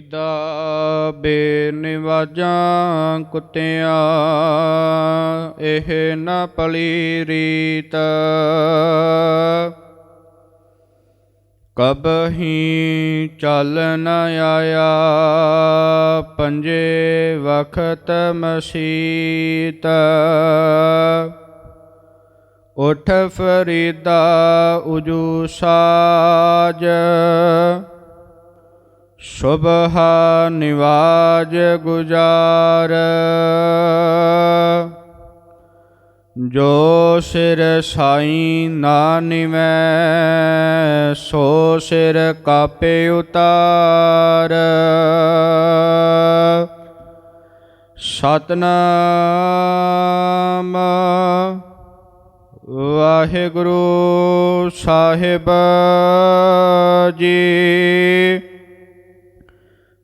ਦਾ ਬੇਨਿਵਾਜਾਂ ਕੁੱਤਿਆਂ, ਇਹ ਨਾ ਪਲੀ ਰੀਤ। ਕਬਹੀ ਚੱਲ ਨ ਆਇਆ, ਪੰਜੇ ਵਖਤ ਮਸੀਤ। ਉਠ ਫਰੀਦਾ ਉਜੂ ਸਾਜ ਸ਼ੁਭਹ ਨਿਵਾਜ ਗੁਜਾਰ। ਜੋ ਸਿਰ ਸਾਈ ਨਾ ਨਿਵੈ, ਸੋ ਸਿਰ ਕਾਪੇ ਉਤਾਰ। ਸਤਨਾਮ ਵਾਹਿਗੁਰੂ ਸਾਹਿਬ ਜੀ।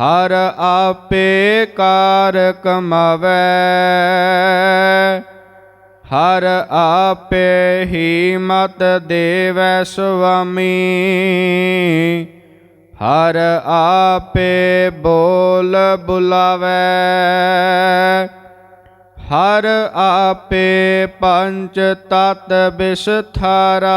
ਹਰ ਆਪੇ ਕਾਰ ਕਮਾਵੇ। ਹਰ ਆਪੇ ਹੀ ਮਤ ਦੇਵੈ ਸੁਆਮੀ। ਹਰ ਆਪੇ ਬੋਲ ਬੁਲਾਵੇ। ਹਰ ਆਪੇ ਪੰਚ ਤਤ ਬਿਸਥਾਰਾ।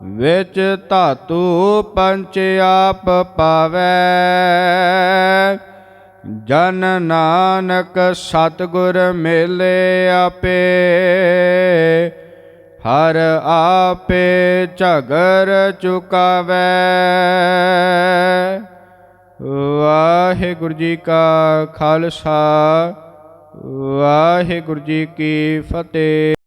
ਵਿੱਚ ਧਾਤੂ ਪੰਚ ਆਪ ਪਾਵੇ। ਜਨ ਨਾਨਕ ਸਤਿਗੁਰ ਮੇਲੇ ਆਪੇ। ਹਰ ਆਪੇ ਝਗਰ ਚੁਕਾਵੇ। ਵਾਹਿਗੁਰੂ ਜੀ ਕਾ ਖਾਲਸਾ, ਵਾਹਿਗੁਰੂ ਜੀ ਕੀ ਫਤਿਹ।